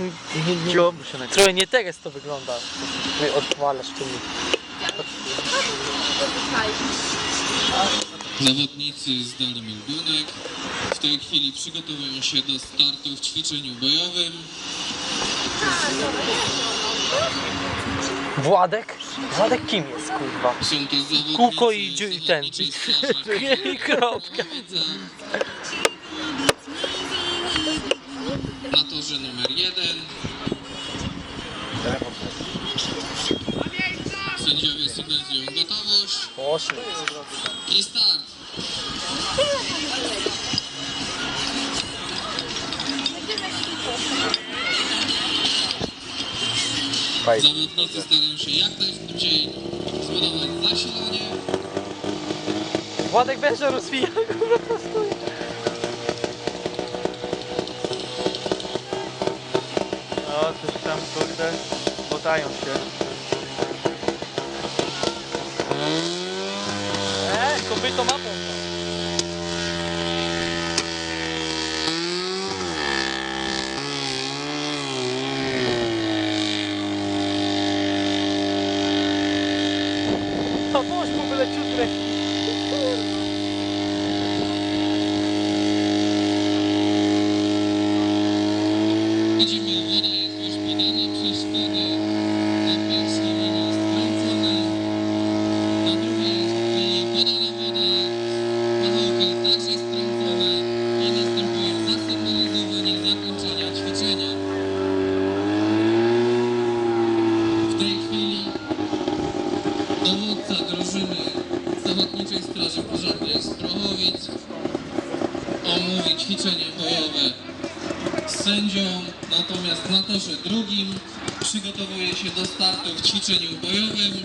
kurwa, nie, nie, nie, trochę nie teraz to wygląda. Ty odpalasz tymi. Zawodnicy zdali meldunek. W tej chwili przygotowują się do startu w ćwiczeniu bojowym. Władek? Władek kim jest, kurwa? Są to zawodnicy Kółko i dziu- i ten. Zawodniczej Straży I kropka. Pożarnej. Na torze numer jeden. Sędziowie sygnalizują gotowość i start. Zawodnicy starają się jak najszybciej zbudować zasilanie. Władek węża rozwija, kurwa, stoi. No, coś tam kurde, podają się. Eee, kopyto ma pompa. To noż mu wylecił dowódca drużyny Zawodniczej Straży Pożarnej z Prochowic omówi ćwiczenie bojowe z sędzią, natomiast na torze drugim przygotowuje się do startu w ćwiczeniu bojowym.